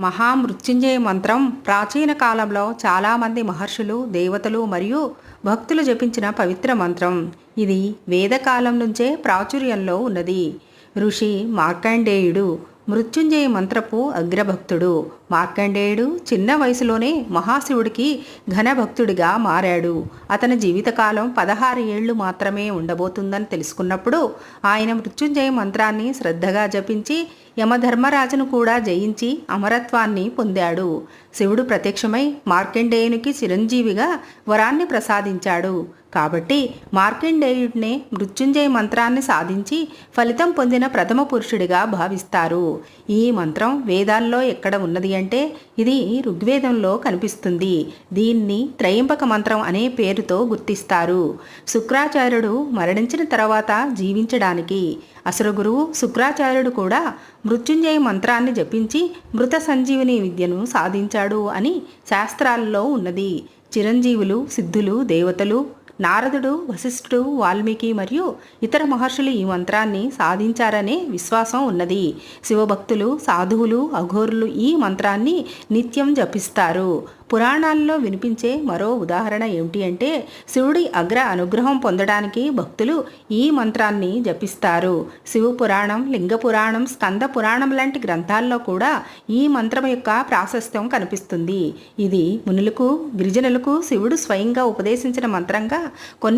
మహామృత్యుంజయ మంత్రం ప్రాచీన కాలంలో చాలామంది మహర్షులు దేవతలు మరియు భక్తులు జపించిన పవిత్ర మంత్రం. ఇది వేదకాలం నుంచే ప్రాచుర్యంలో ఉన్నది. ఋషి మార్కండేయుడు మృత్యుంజయ మంత్రపు అగ్రభక్తుడు. మార్కండేయుడు చిన్న వయసులోనే మహాశివుడికి ఘనభక్తుడిగా మారాడు. అతని జీవితకాలం పదహారు ఏళ్ళు మాత్రమే ఉండబోతుందని తెలుసుకున్నప్పుడు ఆయన మృత్యుంజయ మంత్రాన్ని శ్రద్ధగా జపించి యమధర్మరాజును కూడా జయించి అమరత్వాన్ని పొందాడు. శివుడు ప్రత్యక్షమై మార్కండేయునికి చిరంజీవిగా వరాన్ని ప్రసాదించాడు. కాబట్టి మార్కండేయుడినే మృత్యుంజయ మంత్రాన్ని సాధించి ఫలితం పొందిన ప్రథమ పురుషుడిగా భావిస్తారు. ఈ మంత్రం వేదాల్లో ఎక్కడ ఉన్నది అంటే ఇది ఋగ్వేదంలో కనిపిస్తుంది. దీన్ని త్రయంబక మంత్రం అనే పేరుతో గుర్తిస్తారు. శుక్రాచార్యుడు మరణించిన తర్వాత జీవించడానికి అసుర గురువు శుక్రాచార్యుడు కూడా మృత్యుంజయ మంత్రాన్ని జపించి మృత సంజీవిని విద్యను సాధించాడు అని శాస్త్రాల్లో ఉన్నది. చిరంజీవులు సిద్ధులు దేవతలు నారదుడు వశిష్ఠుడు వాల్మీకి మరియు ఇతర మహర్షులు ఈ మంత్రాన్ని సాధించారనే విశ్వాసం ఉన్నది. శివభక్తులు సాధువులు అఘోరులు ఈ మంత్రాన్ని నిత్యం జపిస్తారు. పురాణాల్లో వినిపించే మరో ఉదాహరణ ఏమిటి అంటే శివుడి అగ్ర అనుగ్రహం పొందడానికి భక్తులు ఈ మంత్రాన్ని జపిస్తారు. శివపురాణం లింగ పురాణం స్కంద పురాణం లాంటి గ్రంథాల్లో కూడా ఈ మంత్రం యొక్క ప్రాశస్త్యం కనిపిస్తుంది. ఇది మునులకు గిరిజనులకు శివుడు స్వయంగా ఉపదేశించిన మంత్రంగా కొన్ని